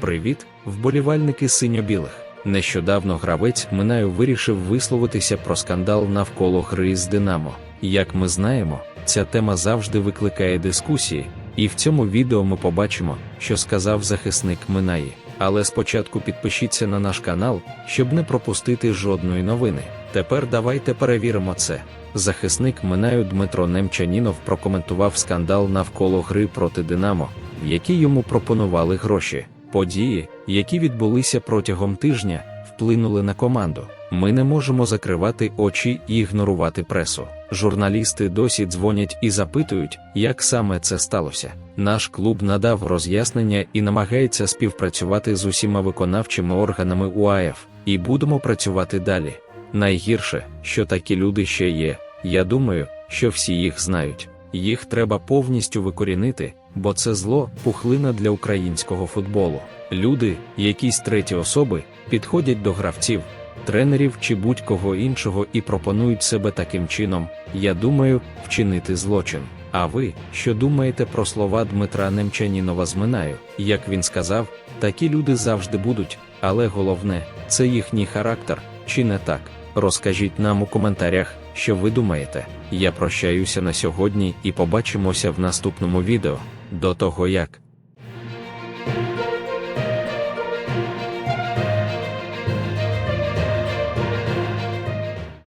Привіт, вболівальники синьо-білих. Нещодавно гравець Минаю вирішив висловитися про скандал навколо гри з Динамо. Як ми знаємо, ця тема завжди викликає дискусії, і в цьому відео ми побачимо, що сказав захисник Минаї. Але спочатку підпишіться на наш канал, щоб не пропустити жодної новини. Тепер давайте перевіримо це. Захисник Минаю Дмитро Немчанінов прокоментував скандал навколо гри проти Динамо, в якій йому пропонували гроші. Події, які відбулися протягом тижня, вплинули на команду. Ми не можемо закривати очі і ігнорувати пресу. Журналісти досі дзвонять і запитують, як саме це сталося. Наш клуб надав роз'яснення і намагається співпрацювати з усіма виконавчими органами УАФ, і будемо працювати далі. Найгірше, що такі люди ще є. Я думаю, що всі їх знають. Їх треба повністю викорінити, бо це зло пухлина для українського футболу. Люди, якісь треті особи, підходять до гравців, тренерів чи будь-кого іншого і пропонують себе таким чином, я думаю, вчинити злочин. А ви, що думаєте про слова Дмитра Немчанінова з Минаю? Як він сказав, такі люди завжди будуть, але головне це їхній характер, чи не так? Розкажіть нам у коментарях, що ви думаєте. Я прощаюся на сьогодні і побачимося в наступному відео. До того як.